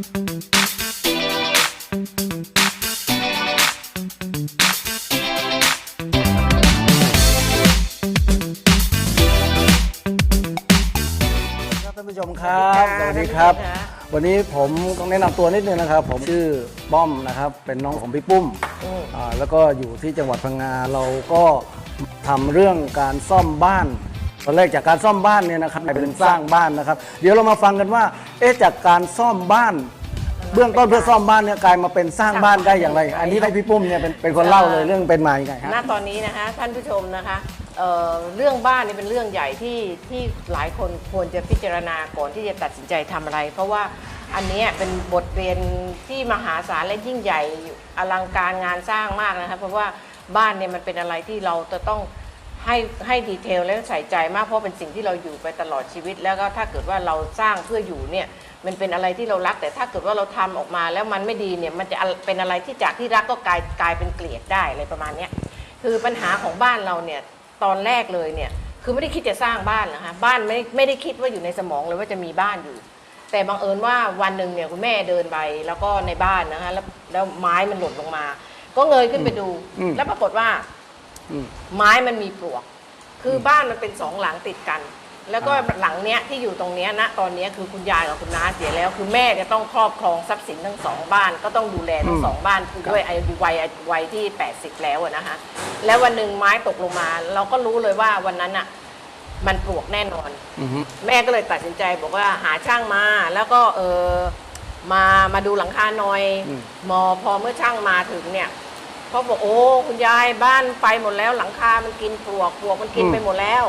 ครับท่านผู้ชมครับสวัสดีครับ วันนี้ผมต้องแนะนำตัวนิดนึงนะครับ ผมชื่อป้อมนะครับ เป็นน้องของพี่ปุ้มอ่าแล้วก็อยู่ที่จังหวัดพังงาเราก็ทำเรื่องการซ่อมบ้าน ตอนแรกจากการซ่อมบ้านเนี่ยนะครับเป็นสร้างบ้านนะครับ เดี๋ยวเรามาฟังกันว่า เอ๊ะจากการซ่อมบ้าน เบื้องต้นเพื่อซ่อมบ้านเนี่ยกลายมาเป็นสร้างบ้านได้อย่างไร อันนี้ให้พี่ปุ้มเนี่ยเป็นเป็นคนเล่าเลยเรื่องเป็นมาอย่างไงณฮะตอนนี้นะคะท่านผู้ชมนะคะเอ่อเรื่องบ้านนี่เป็นเรื่องใหญ่ที่ที่หลายคนควรจะพิจารณาก่อนที่จะตัดสินใจทำอะไร เพราะว่าอันเนี้ยเป็นบทเรียนที่มหาศาลและยิ่งใหญ่อลังการงานสร้างมากนะคะเพราะว่าบ้านเนี่ยมันเป็นอะไรที่เราจะต้อง ให้ให้ดีเทลและใส่ใจมากเพราะเป็นสิ่งที่เราอยู่ไปตลอดชีวิต แล้วก็ถ้าเกิดว่าเราสร้างเพื่ออยู่เนี่ยมันเป็นอะไรที่เรารัก แต่ถ้าเกิดว่าเราทำออกมาแล้วมันไม่ดีเนี่ยมันจะเป็นอะไรที่จากที่รักก็กลายกลายเป็นเกลียดได้อะไรประมาณเนี้ยคือปัญหาของบ้านเราเนี่ยตอนแรกเลยเนี่ยคือไม่ได้คิดจะสร้างบ้านนะคะบ้านไม่ไม่ได้คิดว่าอยู่ในสมองเลยว่าจะมีบ้านอยู่ แต่บังเอิญว่าวันหนึ่งเนี่ยคุณแม่เดินไปแล้วก็ในบ้านนะคะแล้วแล้วไม้มันหล่นลงมา ก็เงยขึ้นไปดูอืมแล้วปรากฏว่าอืม ไม้มันมีปลวก คือบ้านมันเป็นสองหลังติดกัน แล้วก็หลังเนี้ยที่อยู่ตรงเนี้ยณตอนเนี้ยคือคุณยายกับคุณน้าเสียแล้ว คือแม่จะต้องครอบครองทรัพย์สินทั้งสองบ้าน ก็ต้องดูแลทั้งสองบ้านคือด้วยอายุวัยวัยที่ 80 แล้วอะนะคะแล้ววันหนึ่งไม้ตกลงมา เราก็รู้เลยว่าวันนั้นอะมันปลวกแน่นอนอือฮึแม่ก็เลยตัดสินใจบอกว่าหาช่างมา แล้วก็เออมามาดูหลังคาหน่อยอืมมอพอเมื่อช่างมาถึงเนี่ย เขาบอกโอ้คุณยายบ้านไฟหมดแล้วหลังคา มันกินปลวกปลวกมันกินไปหมดแล้ว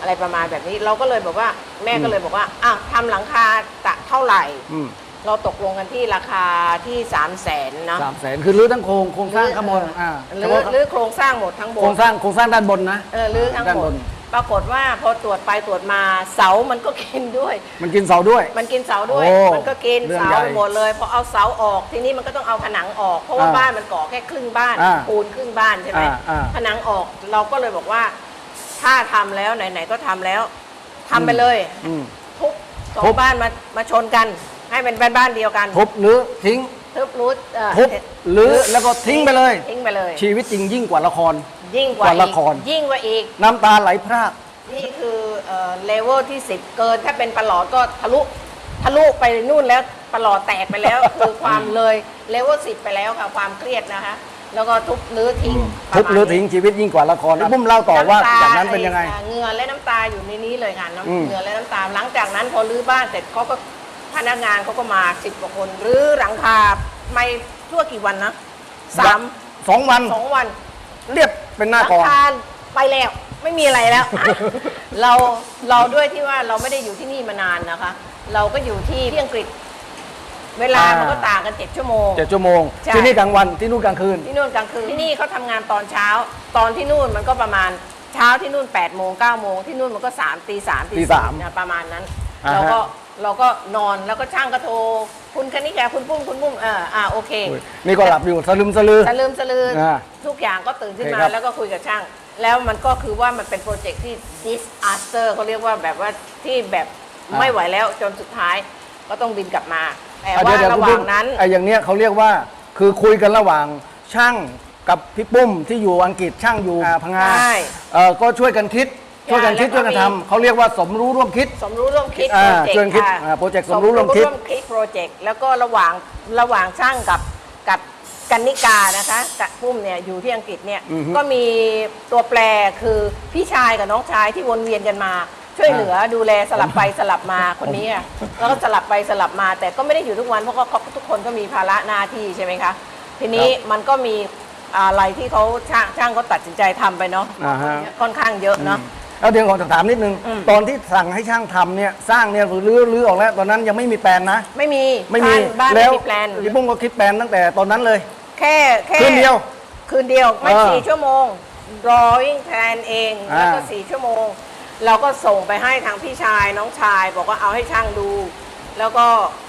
อะไรประมาณแบบนี้เราก็เลยบอกว่าแม่ก็เลยบอกว่าอ้าวทำหลังคาจะเท่าไหร่ อืมเราตกลงกันที่ราคาที่3ามแสนนะสามแสนคือรื้อทั้งโครงโครงสร้างข้างบนอ่าหรือหรือโครงสร้างหมดทั้งบโครนงสร้างโครงสร้างด้านบนนะเออหรือทั้งด้านหมบดน ปรากฏว่าพอตรวจไปตรวจมาเสามันก็กินด้วย มันกินเสาด้วย มันกินเสาด้วย โอ้มันก็กินเรื่องเสาใหญ่หมดเลยพอเอาเสาออกทีนี้มันก็ต้องเอาผนังออก เพราะว่าอ่าบ้านมันก่อแค่ครึ่งบ้านอ่าปูนครึ่งบ้านใช่ไหมอ่าอ่าผนังออกเราก็เลยบอกว่า ถ้าทำแล้วไหนๆก็ทำแล้วทำไปเลย อืม ทุบสอทุงบ บ้านมามาชนกัน ให้เป็นบ้านบ้านเดียวกัน ทุบหรือทิ้ง ทุบรูทเอ่อทุบหรือแล้วก็ทิ้งไปเลย ทิ้งไปเลย ชีวิตจริงยิ่งกว่าละคร ยิ่งกว่ากว่าละอีกคร ยิ่งกว่าอีก น้ำตาไหลพราก นี่คือเลเวลที่ 10 เกิน ถ้าเป็นประหลอดก็ทะลุทะลุไปนู่นแล้วประหลอดแตกไปแล้ว คือความเลยเลเวล10ไปแล้วค่ะความเครียดนะคะแล้วก็ทุบรื้อทิ้งทุบหรือทิ้งชีวิตยิ่งกว่าละครพี่ปุ้มเล่าต่อว่าำตจากนั้นเป็นยังไงอ่าเหงื่อและน้ำตาอยู่ในนี้เลยค่ะอืมน้ำเหงื่อและน้ำตาหลังจากนั้นพอรื้อบ้านเสร็จเขาก็ พนักงานเขาก็มาสิบกว่าคนรื้อหลังคาไม่ทั่วกี่วันนะสามสองวันสองวัน เรียบเป็นหหน้าลักองคาไปแล้วไม่มีอะไรแล้ว เราเราด้วยที่ว่าเราไม่ได้อยู่ที่นี่มานานนะคะ เราก็อยู่ที่ที่อังกฤษ เวลาอ่ามั มันก็ต่างกันเจ็ดชั่วโมง เจ็ดชั่วโมง ใช่ ที่นี่กลางวันที่นู่นกลางคืน ที่นู่นกลางคืนที่นี่เขาทำงานตอนเช้า ตอนที่นู่นมันก็ประมาณเช้าที่นู่น8ปดโมงเก้าโมงที่นู่นมันก็3ามตีสามตีตีสี่สามนะประมาณนั้น อ่าฮะ เราก็ เราก็นอนแล้วก็ช่างก็โทร คุณคณิกาคุณปุ้มคุณปุ้มเอออ่าโอเคอุ้ยนี่ก็หลับอยู่สลึมสลือ สลืมสลืออ่าทุกอย่างก็ตื่นขึ้นโอมาเคครับ แล้วก็คุยกับช่าง แล้วมันก็คือว่ามันเป็นโปรเจกต์ที่ disaster เขาเรียกว่าแบบว่าที่แบบไม่ไหวแล้วจนสุดท้ายก็ต้องบินกลับมา แต่อะว่าเดี๋ยระหคุณว่าปุ้งมนั้น ไอ้อย่างเนี้ยเขาเรียกว่าคือคุยกันระหว่างช่างกับพี่ปุ้มที่อยู่อังกฤษช่างอยู่อ่าพังงาใช่ เอ่อก็ช่วยกันคิด ช่วยกันคิดแล้ช่ววยก็กันมีทำเขาเรียกว่าสมรู้ร่วมคิด สมรู้ร่วมคิดอ่าโปรเจกชวนต์คิดค่ะอ่าโปรเจกต์สมรู้ร่วมคิดคิด โปรเจกต์แล้วก็ระหว่างระหว่างช่างกับกับกันนิกานะคะกับปุ้มเนี่ยอยู่ที่อังกฤษเนี่ยอือฮึก็มีตัวแปรคือพี่ชายกับน้องชายที่วนเวียนกันมา ช่วยเหลือดูแลสลับไปสลับมาคนนี้อะแล้วก็สลับไปสลับมา แต่ก็ไม่ได้อยู่ทุกวันเพราะเขาทุกคนก็มีภาระหน้าที่ใช่ไหมคะทีนี้มันก็มีอะไรที่เขาช่างช่างเขาตัดสินใจทำไปเนาะ อ่าฮะ ค่อนข้างเยอะเนาะ แล้วเดี๋ยวขอถามนิดนึง อืม ตอนที่สั่งให้ช่างทำเนี่ยสร้างเนี่ยรื้อรื้อออกแล้ว ตอนนั้นยังไม่มีแปลนนะ ไม่มีไม่มีบ้านบ้านแล้ไม่วมีแปลนพี่ปุ้มก็คิดแปลนตั้งแต่ตอนนั้นเลยแค่แค่คืนเดียว คืนเดียวไม่เออสี่ชั่วโมง drawing plan เองอ่า แล้วก็สี่ชั่วโมง เราก็ส่งไปให้ทางพี่ชายน้องชาย บอกว่าเอาให้ช่างดู แล้วก็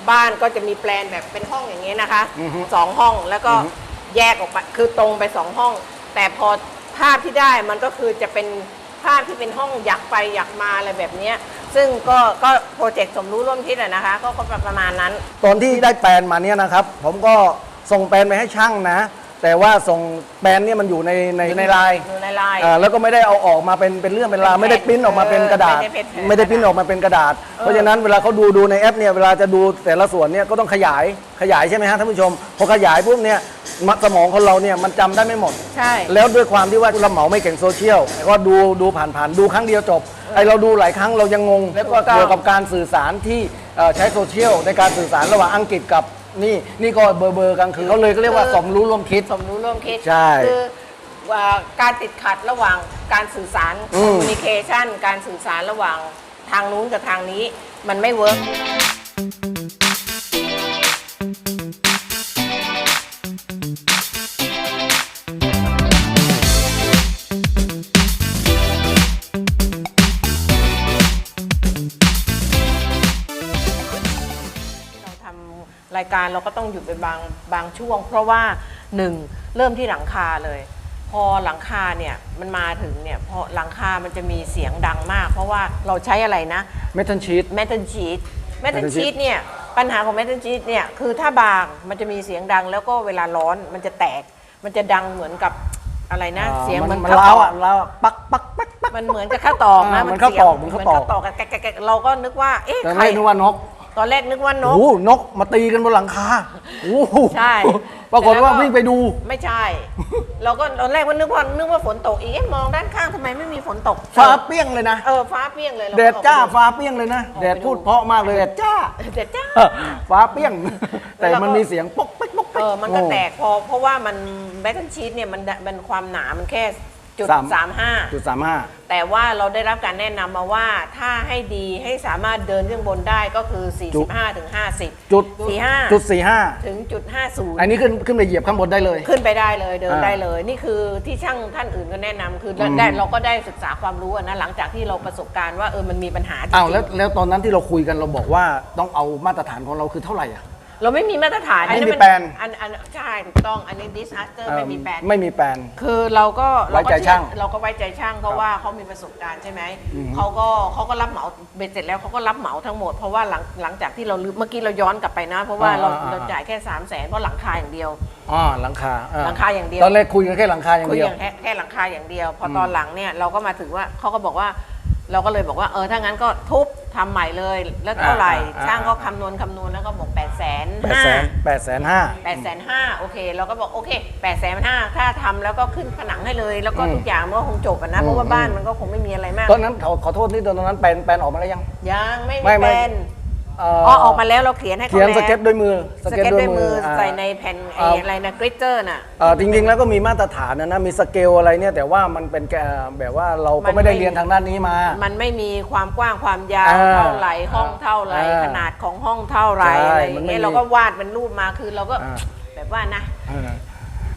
บ้านก็จะมีแปลนแบบเป็นห้องอย่างนี้นะคะอือฮึสองห้องแล้วก็อือฮึแยกออกไปคือตรงไปสองห้อง แต่พอภาพที่ได้มันก็คือจะเป็น ภาพที่เป็นห้องอยากไปอยากมาอะไรแบบเนี้ยซึ่งก็ก็โปรเจกต์สมรู้ร่วมคิดอะนะคะ ก็ก็ประมาณนั้น ตอนที่ได้แปลนมาเนี่ยนะครับ ผมก็ส่งแปลนไปให้ช่างนะ แต่ว่าส่งแปลนเนี่ยมันอยู่ในในในไลน์อยู่ในไลน์อ่าแล้วก็ไม่ได้เอาออกมาเป็นเป็นเรื่องเป็นราวเป็นแผ่นไม่ได้ปริ้นออกมาเป็นกระดาษเออไม่ได้เป็นแผ่นไม่ได้ปริ้นออกมาเป็นกระดาษ เพราะฉะนั้นเวลาเขาดูดูในแอปเนี่ยเวลาจะดูแต่ละส่วนเนี่ยก็ต้องขยายขยายใช่ไหมฮะท่านผู้ชม พอขยายปุ๊บเนี่ยมสมองคนเราเนี่ยมันจำได้ไม่หมด ใช่ แล้วด้วยความที่ว่าผู้รับเหมาไม่เก่งโซเชียลก็ดูดูผ่านผ่านๆดูครั้งเดียวจบไอเราดูหลายครั้งเรายังงงแล้วก็เกี่ยวกับการสื่อสารที่เอ่อใช้โซเชียลในการสื่อสารระหว่างอังกฤษกับ นี่นี่ก็เบอร์เบอร์กันคือเขาเลยก็เรียกว่าสมรู้ร่วมคิด สมรู้ร่วมคิดใช่คือว่าการติดขัดระหว่างการสื่อสารอืคอมมมิวนิเคชันการสื่อสารระหว่างทางนู้นกับทางนี้ มันไม่เวิร์ก การเราก็ต้องหยุดไปบางบางช่วง เพราะว่าหนึ่งเริ่มที่หลังคาเลย พอหลังคาเนี่ยมันมาถึงเนี่ยพอหลังคามันจะมีเสียงดังมาก เพราะว่าเราใช้อะไรนะเมทัลชีตแมทัลชีตแมทัล metal ชี sheet ตเนี่ยปัญหาของแมทัลชีตเนี่ยคือถ้าบางมันจะมีเสียงดังแล้วก็เวลาร้อนมันจะแตก มันจะดังเหมือนกับอะไรนะเสียงมันเหมันข้ล้าวตอะล้าวอะปักปักปักปักมันเหมือนกับข้าวตอกนะอ่าเหมือนข้าวตอกสียงเหมือนข้าวตอกตอกแกะแกะแกะเราก็นึกว่าเอ๊ะแต่ใครไม่นึกว่านก ตอนแรกนึกว่านก โอ้โหนกมาตีกันบนหลังคาโอ้โหใช่ปรากฏว่าวิ่งไปดู ไม่ใช่ เราก็ตอนแรกว่านึกว่านึกว่าฝนตกอีกเอ๊ะมองด้านข้างทำไมไม่มีฝนตกฟ้าเปี้ยงเลยนะ เออฟ้าเปรี้ยงเลยเรก็แดดจ้าออกไป ฟ้าเปี้ยงเลยนะออกไปแดดพูดดูเพราะมากเลยแดดจ้าดูแดดจ้า ฟ้าเปี้ยง แต่แล้วก็มันมีเสียงป๊อกป๊กป๊อกเออมันก็แตกพอเพราะว่ามันแบตเทิลชีตเนี่ยมันมันความหนามันแค่ จุดสามห้าจุดสามห้าแต่ว่าเราได้รับการแนะนำมาว่าถ้าให้ดีให้สามารถเดินขึ้นบนได้ก็คือ 45ถึง50 จุด45 จุดสี่ห้าถึงจุดอันนี้ขึ้นขึ้นไปเหยียบข้างบนได้เลย50ขึ้นไปได้เลยเดินอ่าได้เลย นี่คือที่ช่างท่านอื่นก็แนะนำคืออืมได้เราก็ได้ศึกษาความรู้อะนะหลังจากที่เราประสบการณ์ว่าเออมันมีปัญหาจริอ้าวงแล้วแล้วตอนนั้นที่เราคุยกันเราบอกว่าต้องเอามาตรฐานของเราคือเท่าไหร่อะๆ เราไม่มีมาตรฐานไม่มีอัแปลน อันอันใช่ถูกต้องอันนี้ดิสอัสเตอร์ไม่มีแปลน ไม่มีแปลน คือเราก็ไว้ใจเรก็เอช่างเราก็ไว้ใจช่างเพราะว่าเขามีประสบการณ์ใช่ไหมอืมเขาก็เขาก็รับเหมาเบ็ดเสร็จแล้วเขาก็รับเหมาทั้งหมดเพราะว่าหลังหลังจากที่เราลืมเมื่อกี้เราย้อนกลับไปนะ เพราะว่าเราอ่าอ่า เราจ่ายแค่3ามแสนเพราะหลังคาอย่างเดียว อ๋อหลังคาอ่หลังคาอย่างเดียว ตอนแรกคุยกันแค่หลังคาอย่างคุยเดียวอย่างแค่แค่หลังคาอย่างเดียวพอตอนหลังเนี่ยเราก็มาถึงว่าเขาก็บอกว่า เราก็เลยบอกว่าเออถ้างั้นก็ทุบทำใหม่เลยแล้วเท่าไหร่อ่าอ่า ช่างก็คำนวณคำนวณแล้วก็บอก8ปดแสนแปดห้าแสนแปดแสนห้า แปดแสนห้าโอเค เราก็บอกโอเคแปดแสนห้าถ้าทำแล้วก็ขึ้นผนังให้เลย แล้วก็อืมทุกอย่างมันก็คงจบอะนะเพราะว่าอืม บ้านมันก็คงไม่มีอะไรมาก ตอนนั้นขอขอโทษนี่ตอนนั้นแปลนแปลนออกมาแล้วยัง ยังไม่ไม่มีไม่ เป็น เอ่อ๋อออกมาแล้วเราเขียนให้เขาเขียนแล้วสเก็ตด้วยมือสเก็ตด้วยมืออ่าใส่ในแผ่นไอ้อ่า อะไรนะกริตเตอร์น่ะ เอ่อจริงๆแล้วก็มีมาตรฐานนะนะมีสเกลอะไรเนี่ยแต่ว่ามันเป็นแกแบบว่าเรามัก็นไม่ได้ไม่ เรียนทางด้านนี้มา มันไม่มีความกว้างความยาวอ่าเท่าไหร่ห้องเท่าไหร่อ่าขนาดของห้องเท่าไหร่ใช่อะไรอย่างมันไม่เงี้ยมีเราก็วาดเป็นรูปมาคือเราก็อ่า แบบว่านะ เออ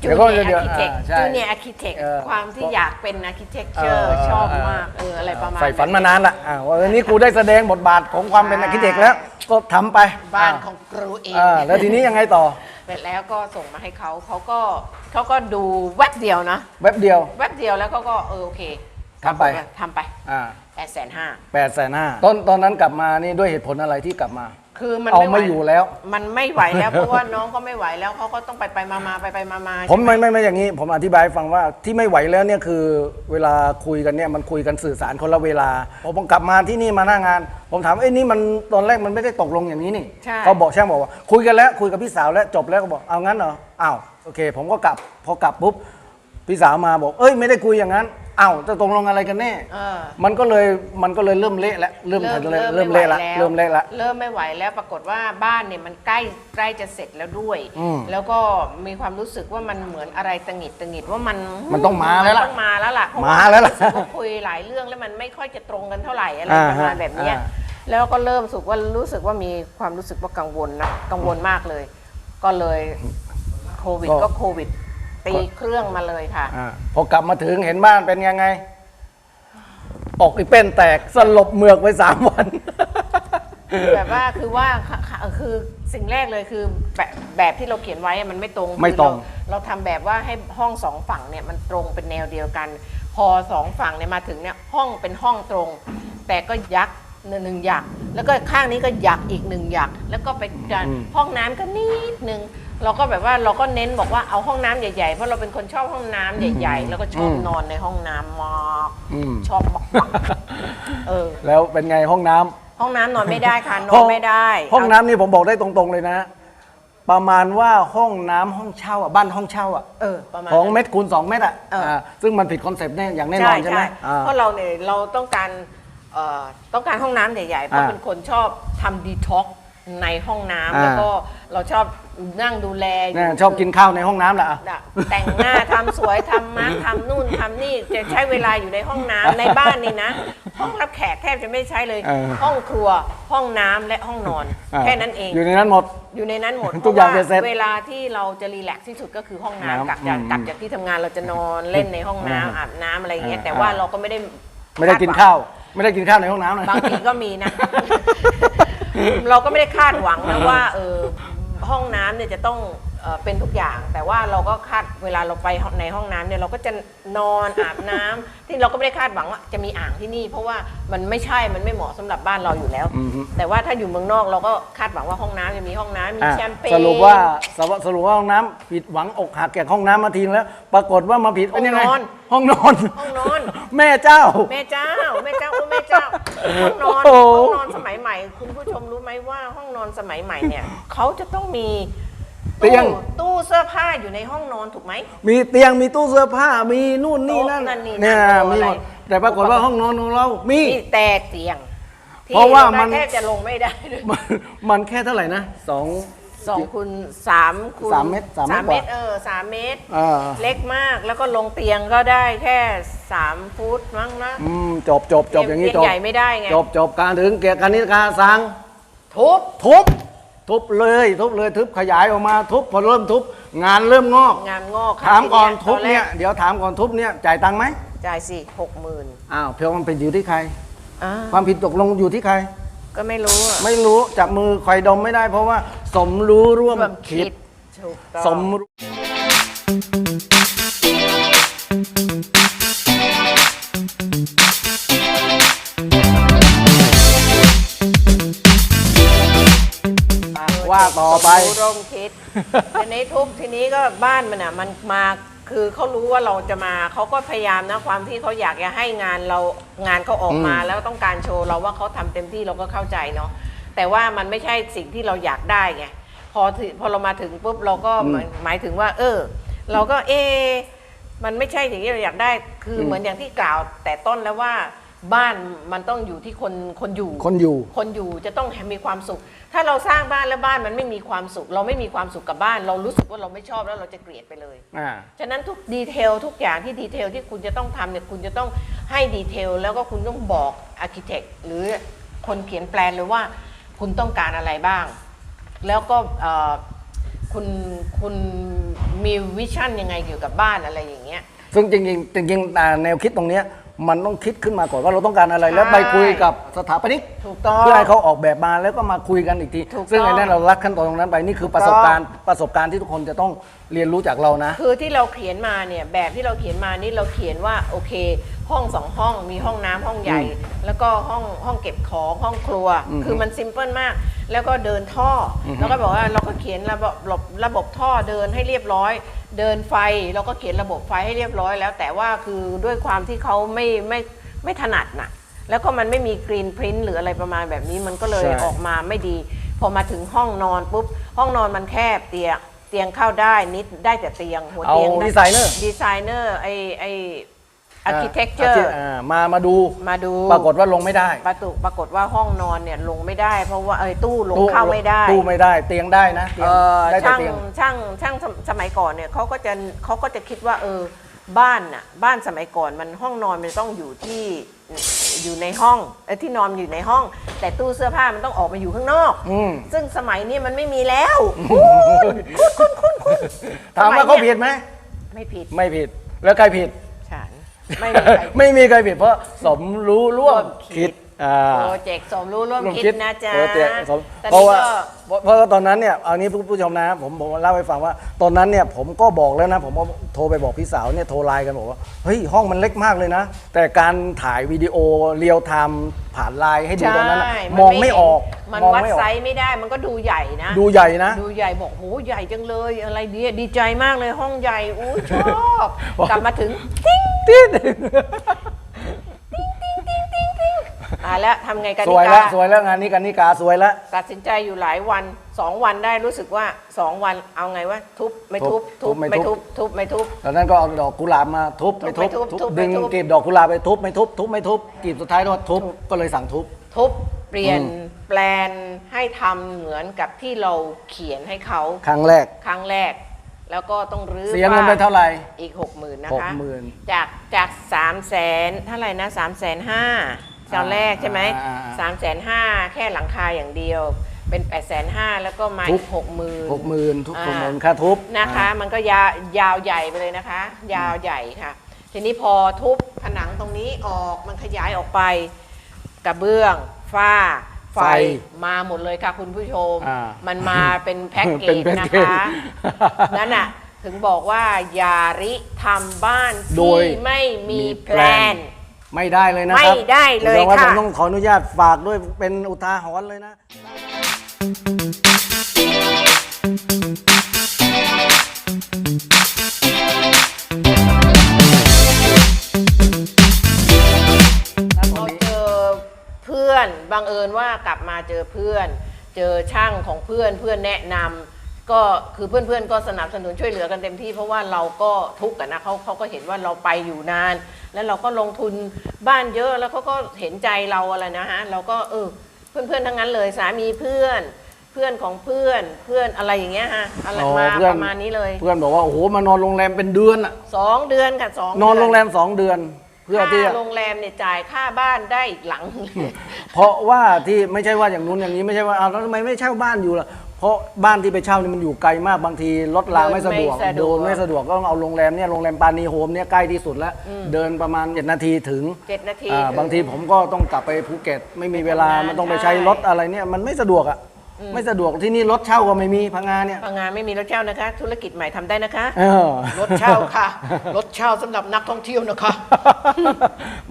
จูเดี๋ยวก็เนียเดี๋ยวอาร์คิเทคอ่าใช่จูเนียอาร์คิเทคเออ ความที่อยากเป็นอาร์คิเทคเจเอร์ชอบมากเอออะไรประมาณ ใฝ่ฝันมานานละอ่าว่าวันนี้กูได้แสดงบทบาทของความเป็นนักคิดเด็กแล้ว ก็ทำไปบ้านของครูเอง อ่าแล้วทีนี้ยังไงต่อเสร็จแล้วก็ส่งมาให้เขาเขาก็เขาก็ดูแวบเดียวนะ แว็บเดียว แวบเดียวแล้วเขาก็เออโอเคทำไป ทำไปอ่าแปดแสนห้าแปดแสนห้าตอนตอนนั้นกลับมานี่ด้วยเหตุผลอะไรที่กลับมา คือมันเอาไม่ไหวไม่อยู่แล้ว มันไม่ไหวแล้วเพราะว่าน้องก็ไม่ไหวแล้วเขาก็ต้องไปไปมามาไปไปมามาผมไม่ไม่ไม่อย่างนี้ ผมอธิบายให้ฟังว่าที่ไม่ไหวแล้วเนี่ยคือเวลาคุยกันเนี่ยมันคุยกันสื่อสารคนละเวลาพอผมกลับมาที่นี่มาหน้างาน ผมถามเอ้ยนี่มันตอนแรกมันไม่ได้ตกลงอย่างนี้นี่ใช่เขาบอกช่างบอกว่า คุยกันแล้วคุยกับพี่สาวแล้วจบแล้วก็บอกเอางั้นเหรออ้าวโอเค ผมก็กลับพอกลับปุ๊บพี่สาวมาบอก เอ้ยไม่ได้คุยอย่างนั้น อ้าวจะตกลงอะไรกันแน่ เออ มันก็เลยมันก็เลยเริ่มเละแล้วเริ่มเริ่มเริ่มเละละเริ่มเละละเริ่มไม่ไหวแล้วปรากฏว่าบ้านเนี่ยมันใกล้ใกล้จะเสร็จแล้วด้วย อืมแล้วก็มีความรู้สึกว่ามันเหมือนอะไรตังหงิดตังหงิดว่ามันมันต้องมาแล้วล่ะนต้องมาแล้วล่ะเพระมาแล้วล่ะรู้สึกว่าคุยหลายเรื่องแล้วมันไม่ค่อยจะตรงกันเท่าไหร่อะไรอ่าประมาณฮะแบบเนี้ยอ่า แล้วก็เริ่มรู้สึกว่ารู้สึกว่ามีความรู้สึกว่ากังวลนะกังวลมากเลย ก็เลยโควิดก็ ก็โควิด ตีเครื่องมาเลยค่ะอ่าพอกลับมาถึงเห็นบ้านเป็นยังไงออกอีเป็นแตกสลบเหมือกไปสามวัน แบบว่าคือว่าค่ะค่ะคือสิ่งแรกเลยคือแบบแบบที่เราเขียนไว้อะมันไม่ตรงไม่ตรง คือเาเราทำแบบว่าให้ห้องสองฝั่งเนี่ยมันตรงเป็นแนวเดียวกัน พอสองฝั่งเนี่ยมาถึงเนี่ยห้องเป็นห้องตรง แต่ก็ยักหนึ่งหยักแล้วก็ข้างนี้ก็หยักอีกหนึ่งหยักแล้วก็ไปการอืม ห้องน้ำก็นิดนึง เราก็แบบว่าเราก็เน้นบอกว่าเอาห้องน้ำใหญ่ๆ เพราะเราเป็นคนชอบห้องน้ำใหญ่ ๆ แล้วก็ชอบนอนในห้องน้ำมากอืม ชอบมากๆเออ แล้วเป็นไงห้องน้ำ ห้องน้ำนอนไม่ได้ค่ะนอนไม่ได้ห้องน้ำนี่ผมบอกได้ตรงๆเลยนะ ประมาณว่าห้องน้ำห้องเช่าอะบ้านห้องเช่าอะเออประมาณของนั้น เม็ดคูณ2เม็ดอะเอออ่าซึ่งมันผิดคอนเซปต์แน่อย่างแน่นอนใช่ไหมอ่า เพราะเราเนี่ยเราต้องการเอ่อต้องการห้องน้ำใหญ่ๆ เพราะอ่าเป็นคนชอบทำดีท็อกในห้องน้ำอ่าแล้วก็ เราชอบนั่งดูแลยู่ เนี่ยชอบกินข้าวในห้องน้ำแหละอะน่ะแต่งหน้า ทำสวยทำมาร์คทำนู่นทำนี่จะใช้เวลาอยู่ในห้องน้ำในบ้านนี่นะ ห้องรับแขกแทบจะไม่ใช้เลย เออ ห้องครัวห้องน้ำและห้องนอนอ่าแค่นั้นเองอยู่ในนั้นหมด อยู่ในนั้นหมดทุกอย่างพระว่เสร็จเวลาที่เราจะรีแลกซ์ที่สุดก็คือห้องน้ำน้ำกลับจากอืมกลับจากที่ทำงานเราจะนอนเล่นในห้องน้ำอาบน้ำอะไรอย่างเงี้ยอ่าแต่ว่าอ่าเราก็ไม่ได้ไม่ได้กินคดหวังข้าว ไม่ได้กินข้าวในห้องน้ำนะ บางทีก็มีนะ เราก็ไม่ได้คาดหวังนะว่าเออ ห้องน้ำเนี่ยจะต้องเอ่อเป็นทุกอย่าง แต่ว่าเราก็คาดเวลาเราไปในห้องน้ำเนี่ยเราก็จะนอนอาบน้ำที่เราก็ไม่ได้คาดหวังว่าจะมีอ่างที่นี่ เพราะว่ามันไม่ใช่มันไม่เหมาะสำหรับบ้านเราอยู่แล้ว อือฮึแต่ว่าถ้าอยู่เมืองนอกเราก็คาดหวังว่าห้องน้ำจะมีห้องน้ำมีอะแชมเปญ สรุปว่าสรุปสรุปว่าห้องน้ำผิดหวังอกหักแก่ห้องน้ำมาทีนึงแล้ว ปรากฏว่ามาผิดเป็นยังไงห้องนอนห้องนอน ห้องนอน แม่เจ้า แม่เจ้า แม่เจ้าโอ้แม่เจ้า ห้องนอนโอ้โหห้องนอนสมัยใหม่ คุณผู้ชมรู้ไหมว่าห้องนอนสมัยใหม่เนี่ยเขาจะต้องมีเตียง ตู้ตู้เสื้อผ้าอยู่ในห้องนอนถูกไหม มีเตียงมีตู้เสื้อผ้ามีนู่นนี่นั่นโต๊ะนั่นนี่เนี่ยนั่นมีหมดอะไรแต่ปรากฏว่าห้องนอนของเรา มีมีแต่เตียงที่เพราะว่ามันแทบจะลงไม่ได้เลยมันมันแค่เท่าไหร่นะสอง สองคูณสามคูณสามเมตรสามเมตรเมตรกว่า เออสามเมตรอ่าเล็กมากแล้วก็ลงเตียงก็ได้แค่สามฟุตมั้งนะ อืมจบจบจบอย่างนี้เตีจยงบใหญ่ไม่ได้ไง จบจบการถึงเกียรติการนิการสั่งทุบ ทุบ ทุบเลย ทุบเลยทุบขยายออกมาทุบพอเริ่มทุบ งานเริ่มงอก งานงอกถามก่อนทีทุบเนี่ยตแรเดี๋ยวถามก่อนทุบเนี่ยจ่ายตังค์ไหมกจ่ายสิหกหมื่นอ้าวเพียงมันเป็นอยู่ที่ใคร อ่าความผิดตกลงอยู่ที่ใคร ก็ไม่รู้อะไม่รู้จับมือใครดมไม่ได้ เพราะว่า สมรู้ร่วมร่วมคิคิดดถูกต้อง สมรู้อะว่าต่อไป สมรู้ร่วมคิด ทีนี้ทุบทีนี้ก็บ้านมันอะ มันมา คือเขารู้ว่าเราจะมาเขาก็พยายามนะความที่เขาอยากจะให้งานเรางานเขาออกมา อืม แล้วต้องการโชว์เราว่าเขาทำเต็มที่เราก็เข้าใจเนาะแต่ว่ามันไม่ใช่สิ่งที่เราอยากได้ไงพอถึงพอเรามาถึงปุ๊บเราก็หมายหมายถึงว่า เออ เราก็เอะมันไม่ใช่สิ่งที่เราอยากได้ คืออมเหมือนอย่างที่กล่าว แต่ต้นแล้วว่า บ้านมันต้องอยู่ที่คนคนอยู่ คนอยู่ คนอยู่จะต้องมีความสุข ถ้าเราสร้างบ้านแล้วบ้านมันไม่มีความสุข เราไม่มีความสุขกับบ้าน เรารู้สึกว่าเราไม่ชอบแล้วเราจะเกลียดไปเลย อ่า ฉะนั้นทุกดีเทลทุกอย่างที่ดีเทลที่คุณจะต้องทำเนี่ยคุณจะต้องให้ดีเทลแล้วก็คุณต้องบอกอาร์เคเต็กหรือคนเขียนแปลนเลยว่า คุณต้องการอะไรบ้าง แล้วก็เอ่อคุณคุณมีวิชั่นยังไงเกี่ยวกับบ้านอะไรอย่างเงี้ย ซึ่งจริงๆจริงๆอ่าแนวคิดตรงเนี้ย มันต้องคิดขึ้นมาก่อนว่าเราต้องการอะไรใช่แล้วไปคุยกับสถาปนิกถูกต้องเพื่อให้เขาออกแบบมาแล้วก็มาคุยกันอีกที ถูกต้องซึ่งในนั้นเราลัดขั้นตอนตรงนั้นไปนี่คือประสบการณ์ประสบการณ์ที่ทุกคนจะต้อง เรียนรู้จากเรานะ คือที่เราเขียนมาเนี่ยแบบที่เราเขียนมานี่เราเขียนว่าโอเค ห้องสองห้องมีห้องน้ำห้องใหญ่ แล้วก็ห้องห้องเก็บของห้องครัว อืมคือมันซิมเพิลมาก แล้วก็เดินท่ออม แล้วก็บอกว่าเราก็เขียนระบบระบบระบบท่อเดินให้เรียบร้อย เดินไฟเราก็เขียนระบบไฟให้เรียบร้อยแล้ว แต่ว่าคือด้วยความที่เขาไม่ไม่ไม่ถนัดน่ะ แล้วก็มันไม่มีกรีนพรินท์หรืออะไรประมาณแบบนี้มันก็เลยใช่ ออกมาไม่ดี พอมาถึงห้องนอนปุ๊บห้องนอนมันแคบเตียง เตียงเข้าได้นิดได้แต่เตียงหัวเอาเตียงดีไซเนอร์ ดีไซเนอร์ไอไออาร์เคเต็กเจออ่าร์อ่ามามาดูมาดูปรากฏว่าลงไม่ได้ ปรากฏปรากฏว่าห้องนอนเนี่ยลงไม่ได้ เพราะว่าไอ้ตู้ลงเข้าไม่ได้ตู้ไม่ได้เตียงได้นะเตียเองอได้แต่ช่างเตียง ช่างช่างสมสมัยก่อนเนี่ยเขาก็จะเขาก็จะคิดว่าเออบ้านน่ะบ้านสมัยก่อนมันห้องนอนมันต้องอยู่ที่ อยู่ในห้องเออที่นอนอยู่ในห้อง แต่ตู้เสื้อผ้ามันต้องออกมาอยู่ข้างนอก อืมซึ่งสมัยนี้มันไม่มีแล้วถามว่าเขาผิดไหม ไม่ผิดไม่ผิดแล้วใครผิด ฉันไม่มีใครไม่มีใครผิดเพราะสมรู้ร่วมคิด อ่า โปรเจกต์สมรู้ร่วมร่วมคิดคิดนะจ๊ะโปรเจกต์สมตอนเพราะนี้ว่าก็เพราะเพราะว่าตอนนั้นเนี่ยเอานี้ผู้ผู้ชมนะผมผมเล่าให้ฟังว่า ตอนนั้นเนี่ยผมก็บอกแล้วนะ ผมก็โทรไปบอกพี่สาวเนี่ยโทรไลน์กันบอกว่าเฮ้ยห้องมันเล็กมากเลยนะ แต่การถ่ายวิดีโอเรียลไทม์ผ่านไลน์ให้ดูตอนนั้นน่ะใช่มองไม่ออกมันมองวัดไม่ออกไซส์ไม่ได้มันก็ดูใหญ่นะดูใหญ่นะ ดูใหญ่บอกโหใหญ่จังเลยอะไรดีดีใจมากเลยห้องใหญ่อู้ชอบบอกกลับมาถึงติด ตายแล้วทำไงกันสนิวยแล้วกาสวยแล้วงานนี้กันนิกาสวยแล้ว ตัดสินใจอยู่หลายวันสองวันได้รู้สึกว่าสองวันเอาไงวะทุบไม่ทุบทุทุบบไม่ไม่ทุทุบ บทุบไม่ทุบ ตอนนั้นก็เอาดอกกุหลาบมาทุบไม่ทุบไม่ทุบทุบทุบดึงไม่ทุบ กลีบดอกกุหลาบไปทุบไม่ทุบทุบไม่ทุบกลีบสุดท้ายก็ทุบก็เลยสั่งทุบ ทุบเปลี่ยนอืม แปลนให้ทำเหมือนกับที่เราเขียนให้เขาครั้งแรก ครั้งแรก แล้วก็ต้องรื้อเสียเงินไปบ้เท่าไหร่ อีกหกหมื่นนะคะ60,000จากจากสามแสนเท่าไหร่นะสามแสนห้า ตอนแรกใช่ไหมอ่าอ่าสามแสนห้าแค่หลังคาอย่างเดียว เป็น8ปดแสนห้าแล้วก็มาทุอีบกหกหมื่น หกหมื่นทุกอ่าหกหมื่นค่าทุบนะคะมันก็ยาวยาวใหญ่ไปเลยนะคะ ยาวใหญ่ค่ะ ทีนี้พอทุบผนังตรงนี้ออกมันขยายออกไป กระเบื้อง ฝ้า ไฟไฟมาหมดเลยค่ะคุณผู้ชม อ่ามันมาเป็นแพ็กเกเป็นจแพ็กนะเกจคะนั่นน่ะถึงบอกว่าอยาริทำบ้านโดที่ยไม่มีแพลน ไม่ได้เลยนะครับไม่ได้เลยดี๋วว่าค่ะ ผมต้องขออนุญาตฝากด้วยเป็นอุทาหรณ์เลยนะ เราเจอเพื่อนบังเอิญว่ากลับมาเจอเพื่อน เจอช่างของเพื่อนเพื่อนแนะนำ ก็คือเพื่อนๆก็สนับสนุนช่วยเหลือกันเต็มที่ เพราะว่าเราก็ทุกข์กันนะเขาเขาก็เห็นว่าเราไปอยู่นาน แล้วเราก็ลงทุนบ้านเยอะแล้วเขาก็เห็นใจเราอะไรนะฮะเราก็เออเพื่อนๆทั้งนั้นเลยสามีเพื่อนเพื่อนของเพื่อนเพื่อนอะไรอย่างเงี้ยฮะอะไรอ๋อมาเพื่อน ประมาณนี้เลยเพื่อนบอกว่าโอ้โหมานอนโรงแรมเป็นเดือนอะสองเดือนค่ะสองนอนโรงแรเดืมสองเดือน เพื่อที่ค่าจะโรงแรมเนี่ยจ่ายค่าบ้านได้อีกหลัง เพราะว่าที่ไม่ใช่ว่าอย่างนู้นอย่างนี้ไม่ใช่ว่าอ้าวแล้วทำไมไม่เช่าบ้านอยู่ล่ะ เพราะบ้านที่ไปเช่านี่มันอยู่ไกลมากบางทีรถรางไม่สะดวกไม่สะดวกโดนไม่สะดวกก็ต้องเอาโรงแรมเนี่ยโรงแรมปานีโฮมเนี่ยใกล้ที่สุดแล้ว เดินประมาณ 7 นาทีถึงเจ็ดนาทีอ่าถึงบางทีผมก็ต้องกลับไปภูเก็ตไม่มีเวลาไปทำงานมันต้องไปใช้ใช่ รถอะไรเนี่ยมันไม่สะดวกอะ ไม่สะดวกที่นี่รถเช่าก็ไม่มีพังงานเนี่ยพังงานไม่มีรถเช่านะคะ ธุรกิจใหม่ทำได้นะคะเออรถเช่าค่ะ รถเช่าสำหรับนักท่องเที่ยวนะคะ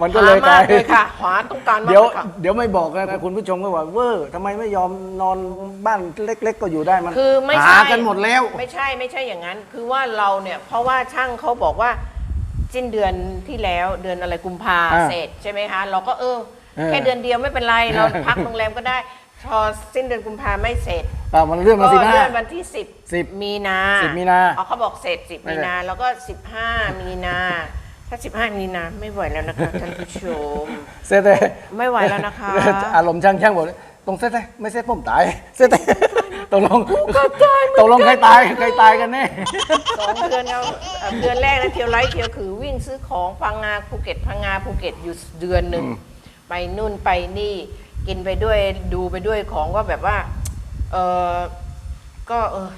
มันก็เลยหากลามายกเลยค่ะหาต้องการมากเดี๋ยวเลยค่ะเดี๋ยวไม่บอกนะคุณผู้ชมก็ว่าเวอร์ทำไมไม่ยอมนอนบ้านเล็ก ๆ ก็อยู่ได้มันคือไม่หาใช่กันหมดแล้ว ไม่ใช่ไม่ใช่อย่างนั้น คือว่าเราเนี่ยเพราะว่าช่างเขาบอกว่าสิ้นเดือนที่แล้วเดือนอะไรกุมภาอ่าเสร็จใช่ไหมคะเราก็เออเออแค่เดือนเดียวไม่เป็นไรเราพักโรงแรมก็ได้ พอสิ้นเดือนกุมภาไม่เสร็จอ่ามันเรื่องมาก็สิบห้า เลื่อนวันที่ 10 10มีนา10มีนาอ๋อเขาบอกเสร็จ 10 ไม่มีได้ นา แล้วก็ 15 มีนา ถ้า 15 มีนาไม่ไหวแล้วนะคะท่านผู้ชมเสร็จเลยไม่ไหวแล้วนะคะ อารมณ์ช่างช่างบอกเลยตรงเสร็จเลยไม่เสร็จผมตายเสร็จเลยตกลงก็ตายเหมือนกันตกลงใครตายใครตายกันแน่ สองเดือนเอาเอ่อเดือนแรกนะเที่ยวไลท์เที่ยวคือวิ่งซื้อของพังงาภูเก็ตพังงาภูเก็ตอยู่เดือนหนึ่งไปนู่นไปนี่ กินไปด้วยดูไปด้วยของก็แบบว่าเออก็เออ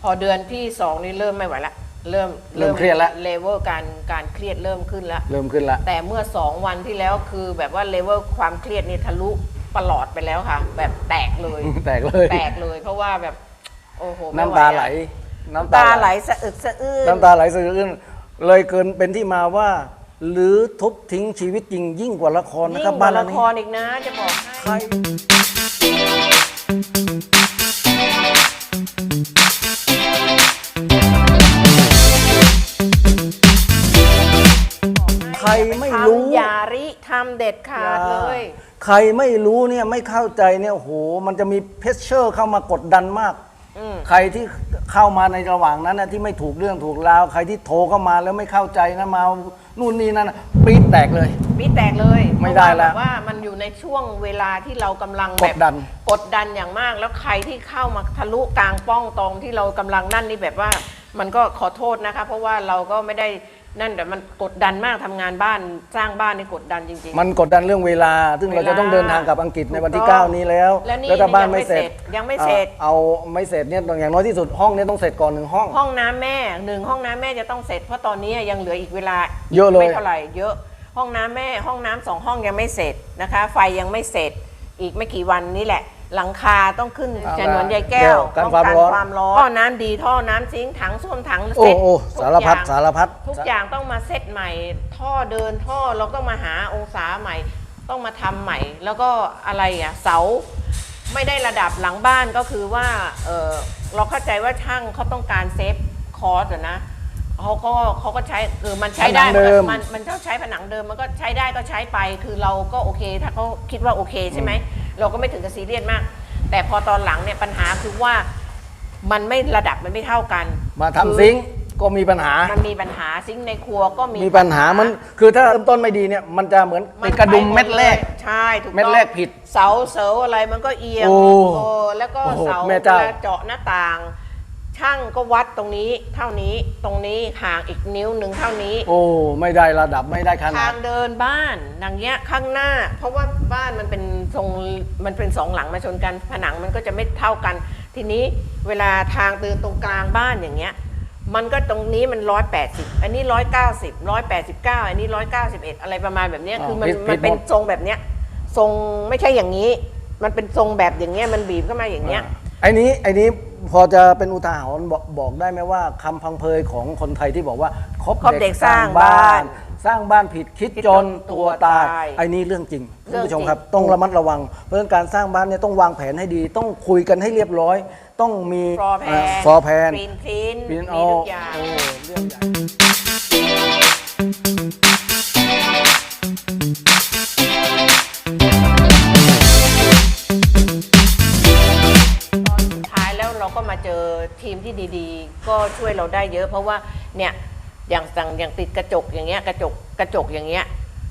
พอเดือนที่สองนี่เริ่มไม่ไหวละเริ่มเริ่มเครียดละเลเวลการการเครียดเริ่มขึ้นละเริ่มขึ้นละแต่เมื่อสองวันที่แล้วคือแบบว่าเลเวลความเครียดนี่ทะลุประหลอดไปแล้วค่ะ แบบแตกเลย แตกเลยแตกเลย เพราะว่าแบบโอ้โหม่น้ำตาไหลอะน้ำน้ำตาไหลสะอึกสะอื้นน้ำตาไหลสะอื้นเลยเกินเป็นที่มาว่า หรือทุบทิ้งชีวิตจริงยิ่งกว่าละครนะยิ่ครับงกบ้าว่านหลัละงคนี้รอีกนะจะบอกให้ ใครใครไม่รู้ ทำอย่าริทำเด็ดขาดเลย ใครไม่รู้เนี่ยไม่เข้าใจเนี่ยโอ้โหมันจะมีเพชเชอร์เข้ามากดดันมาก อืม ใครที่เข้ามาในระหว่างนั้นนะที่ไม่ถูกเรื่องถูกราว ใครที่โทรเข้ามาแล้วไม่เข้าใจนะมา นู่นนี่นั่นนะปี๊ดแตกเลย ปีแตกเลยไม่ได้แล้วเพราะาบบว่ามันอยู่ในช่วงเวลาที่เรากำลังกแบดบดัน กดดันอย่างมากแล้วใครที่เข้ามาทะลุกลางป้องตรงที่เรากำลังนั่นนี่แบบว่า มันก็ขอโทษนะคะ เพราะว่าเราก็ไม่ได้ นั่นแต่มันกดดันมากทำงานบ้านสร้างบ้านนี่กดดันจริงๆมันกดดันเรื่องเวลา ซึ่งเราจะต้องเดินทางกลับอังกฤษในวันที่9นี้แล้วแล้วนี่ถ้าบ้านไม่เสร็จยังไม่เสร็จ อ่าเอาไม่เสร็จเนี่ยอย่างน้อยที่สุดห้องเนี้ต้องเสร็จก่อนหนึ่งห้อง ห้องน้ำแม่หนึ่งห้องน้ำแม่จะต้องเสร็จเพราะตอนนี้ยังเหลืออีกเวลาเยอะเลย ไม่เท่าไหร่เยอะห้องน้ำแม่ห้องน้ำสองห้องยังไม่เสร็จนะคะ ไฟยังไม่เสร็จ อีกไม่กี่วันนี่แหละ หลังคาต้องขึ้นอ่าจะนวนใยแก้วกันป้องความร้อนความร้อนท่อน้ำดีท่อน้ำซิงค์ถังส้วมถังโอ้เซ็ตโอ้ทุกสารพัดอย่งสารพัดทุกอย่างต้องมาเซตใหม่ ท่อเดินท่อเราต้องมาหาองศาใหม่ ต้องมาทำใหม่ แล้วก็อะไรอะเสาไม่ได้ระดับหลังบ้านก็คือว่าเออเราเข้าใจว่าช่างเขาต้องการเซฟคอร์สอะนะ เขาก็เขาก็ใช้เออมันใช้ได้ผนังเดิม มันมันก็ใช้ผนังเดิมมันก็ใช้ได้ก็ใช้ไป คือเราก็โอเค ถ้าเขาคิดว่าโอเคใช่ไหมเราก็ไม่ถึงกับซีเรียสมาก แต่พอตอนหลังเนี่ยปัญหาคือว่ามันไม่ระดับมันไม่เท่ากันมาทำซิงค์ก็มีปัญหา มันมีปัญหาซิงค์ในครัวก็มี มีปัญหามันคือถ้าเริ่มต้นไม่ดีเนี่ยมันจะเหมือนมัตินดกระดุมไปหดเม็ดแรกเลยใช่ถูกต้องเม็ดแรกผิดเสาเสาอะไรมันก็เอียงโอ้โอ้แล้วก็โอ้โหเสาแม่เวเจ้าลาเจาะหน้าต่าง ช่างก็วัดตรงนี้เท่านี้ตรงนี้ห่างอีกนิ้วหนึ่งเท่านี้โอ้ ไม่ได้ระดับไม่ได้ขนาทาด งเดินบ้านอย่างเงี้ยข้างหน้า เพราะว่าบ้านมันเป็นทรงมันเป็นสองหลังมาชนกันผนังมันก็จะไม่เท่ากัน ทีนี้เวลาทางเดินตรงกลางบ้านอย่างเงี้ย มันก็ตรงนี้มันร้อยแปดสิบอันนี้ร้อยเก้าสิบร้อยแปดสิบเก้าอันนี้ร้อยเก้าสิบเอ็ดอะไรประมาณแบบเนี้ยอ่าคือมันผิดมันเป็นผิดหมด ทรงแบบเนี้ยทรงไม่ใช่อย่างนี้ มันเป็นทรงแบบอย่างเงี้ยมันบีบเข้ามาอย่างเงี้ย ไอ้นี้ไอ้นี้ พอจะเป็นอุทาหรณ์บอกบอกได้ไหมว่าคำพังเพยของคนไทยที่บอกว่าคบคบเด็กสร้างบ้าน สร้างบ้านผิดคิดคิดจจนนตัวตายตัวตายไอ้นี้เรื่องจริงเรื่ท่าอนงผู้ชมจริงครับ ต้องระมัดระวัง เพราะฉะนั้นการสร้างบ้านเนี่ยต้องวางแผนให้ดี ต้องคุยกันให้เรียบร้อย ต้องมีฟลอร์แพนฟอร์แพนกรีนคลีนปีมีนเอาทุกอย่าง โอ้เรื่องใหญ่ มาเจอทีมที่ดีๆ ก็ช่วยเราได้เยอะ เพราะว่าเนี่ยอย่างสั่งอย่างติดกระจกอย่างเงี้ยกระจกกระจกอย่างเงี้ย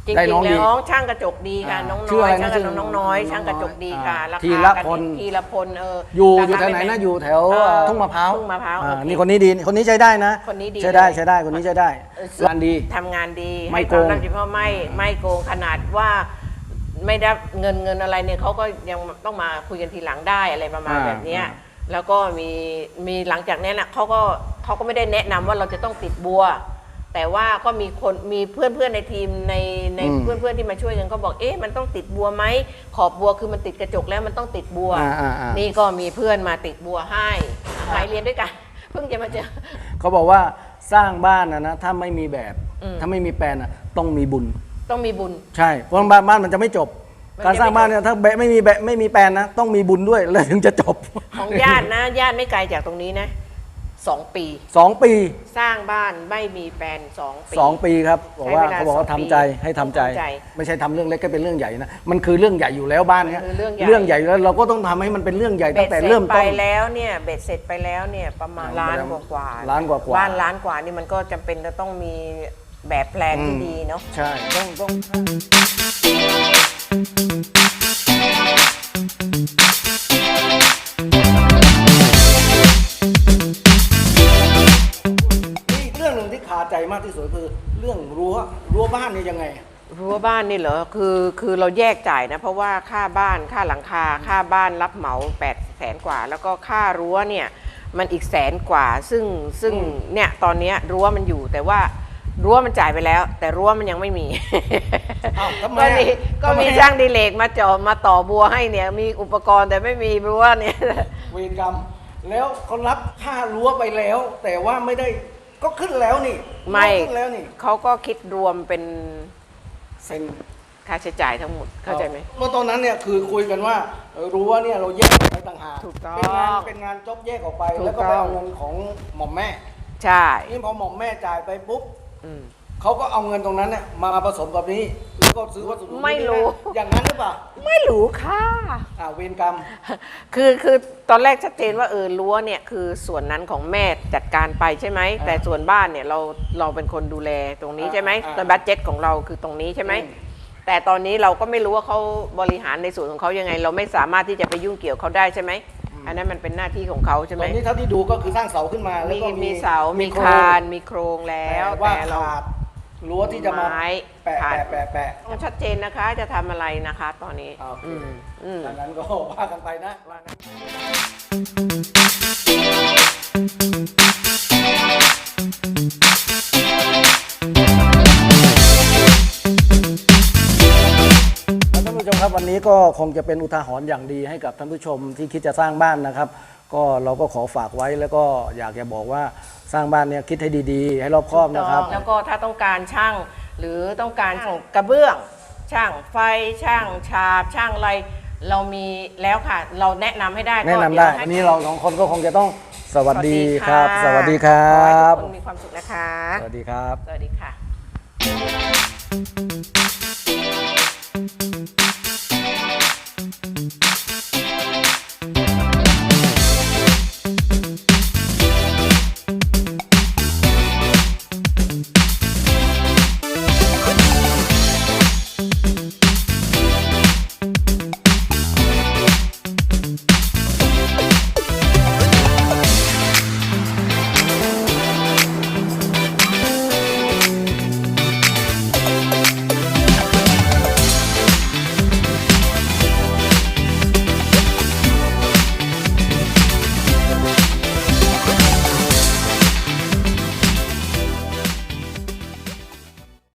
จริได้น้องงๆดีแล้วน้องช่างกระจกดีค่ะ อ่าน้องชื่อน้ออะยไรนะช่างชื่กับอน้องน้อยน้องช่างกระจกดีค่ะอ่าราธีคารพลทีละพลเอออยู่ราอยู่คาแถวไหนม่นะแพงอยู่แถวเออทุ่งมะพร้าวทุ่งมะพร้าวอ่โอเค นี่คนนี้ดีคนนี้ใช้ได้นะคนนี้ดีใช้ได้เลย ใช้ได้คนนี้ใช้ได้เอองานดี ทำงานดีไม่ให้โกความงรับผิดชอบไม่ไม่โกงขนาดว่าไม่ได้เงินเงินอะไรเนี่ยเขาก็ยังต้องมาคุยกันทีหลังได้อะไรประมาณอ่าแบบเนี้ยอ่า แล้วก็มีมีหลังจากนั้นน่ะเขาก็เขาก็ไม่ได้แนะนำว่าเราจะต้องติดบัว แต่ว่าก็มีคนมีเพื่อนเพื่อนๆในทีมในในอืมเพื่อนเพื่อนๆที่มาช่วยกันก็บอกเอ๊ะมันต้องติดบัวไหมขอบบัวคือมันติดกระจกแล้วมันต้องติดบัวอ่าอ่าอ่านี่ก็มีเพื่อนมาติดบัวให้สมัยเรียนด้วยกัน เพิ่งจะมาเจอเขาบอกว่าสร้างบ้านนะนะถ้าไม่มีแบบอืมถ้าไม่มีแปลนอะต้องมีบุญ ต้องมีบุญ ใช่เพราะบ้านบ้านมันจะไม่จบมัน การจะสร้างไม่บ้านจบเนี่ยถ้าแบะไม่มีแบะไม่มีแปลนนะ ต้องมีบุญด้วยแล้วถึงจะจบของญาตินะญาติไม่ไกลจากตรงนี้นะสองปี สองปีสร้างบ้านไม่มีแฟนสองปี สองปีครับบอกว่าใช้เวลาเขาบอกว่าสองปีทำใจให้ทำใจ ทำใจไม่ใช่ทำเรื่องเล็กก็เป็นเรื่องใหญ่นะมันคือเรื่องใหญ่อยู่แล้วบ้านเนี้ยมันคือเรื่องใหญ่ เรื่องใหญ่แล้วเราก็ต้องทำให้มันเป็นเรื่องใหญ่ตั้งแต่เริ่มไปต้น แล้วเนี่ยเบ็ดเสร็จไปแล้วเนี่ยประมาณอ่าล้านไปแล้วกว่ากว่าๆล้านกว่าๆ บ้านล้านกว่านี่มันก็จำเป็นจะต้องมีแบบแปลนที่ดีเนาะ ใช่ต้องต้องมีอีก เรื่องหนึ่งที่คาใจมากที่สุดคือ เรื่องรั้วรั้วบ้านเนี่ยยังไง รั้วบ้านนี่เหรอ คือคือเราแยกจ่ายนะ เพราะว่าค่าบ้านค่าหลังคา ค่าบ้านรับเหมา8ปดแสนกว่า แล้วก็ค่ารั้วเนี่ยมันอีกแสนกว่า ซึ่งซึ่งเนี่ยตอนเนี้ยรั้วมันอยู่แต่ว่า รั้วมันจ่ายไปแล้ว แต่รั้วมันยังไม่มี อ้าวทำไมก็อะมีก็ทำไมมีอะช่างดีเลกมาเจาะมาต่อบัวให้เนี่ย มีอุปกรณ์แต่ไม่มีรั้วเนี่ย เวรกรรม แล้วเขารับค่ารั้วไปแล้ว แต่ว่าไม่ได้ก็ขึ้นแล้วนี่ไม่ ขึ้นแล้วนี่เขาก็คิดรวมเป็นเซ็นค่าใช้จ่ายทั้งหมดเข้าใจไหม เมื่อตอนนั้นเนี่ยคือคุยกันว่าเออรั้วเนี่ยเราแยกออกไปต่างหากถูกต้องเป็นงานเป็นงานจ็อบแยกออกไป ถูกแล้วก็ไปต้อง เอาเงินของหม่อมแม่ใช่ นี่พอหม่อมแม่จ่ายไปปุ๊บอืม เขาก็เอาเงินตรงนั้นเนี่ยมาผสมกับนี้ แล้วก็ซื้อวัสดุไม่รู้อย่างนั้นหรือเปล่าไม่รู้ค่ะ อ่าเวรกรรม คือคือตอนแรกชัดเจนว่าเออรั้วเนี่ยคือส่วนนั้นของแม่จัดการไปใช่ไหมอ่าแต่ส่วนบ้านเนี่ยเราเราเป็นคนดูแลตรงนี้อ่าใช่ไหมอ่า แต่บัตเจ็ตของเราคือตรงนี้ใช่ไหมอืมแต่ตอนนี้เราก็ไม่รู้ว่าเขาบริหารในส่วนของเขายังไง เราไม่สามารถที่จะไปยุ่งเกี่ยวเขาได้ใช่ไหม อันนั้นมันเป็นหน้าที่ของเขาใช่ไหตมอนนี้เท่าที่ดูก็คือสร้างเสาขึ้นมาแล้วมีก็มีเสา มีโรงคาน มีโครงแล้ว แต่ว่าแต่เรา ขาดรั้วที่จะมาไม้แปะขาด แปะแปะแปะต้องชัดเจนนะคะ จะทำอะไรนะคะ ตอนนี้อ่าโอเคอืมอืม ดังนั้นก็ว่ากันไปนะว่าน นี้ก็คงจะเป็นอุทาหรณ์อย่างดีให้กับท่านผู้ชมที่คิดจะสร้างบ้านนะครับ ก็เราก็ขอฝากไว้แล้วก็อยากจะบอกว่าสร้างบ้านเนี่ยคิดให้ดีๆ ให้รอบคอบนะครับ แล้วก็ถ้าต้องการช่างหรือต้องการช่างกระเบื้อง ช่างไฟช่างฉาบช่างอะไรเรามีแล้วค่ะ เราแนะนำให้ได้ก็แนะนำได้เยวให้อันนี้เราสองคนก็คงจะต้องสวัสดีครับะสวัสดีครัขอให้บ ทุกคนมีความสุขนะคะ สวัสดีครับ สวัสดีค่ะ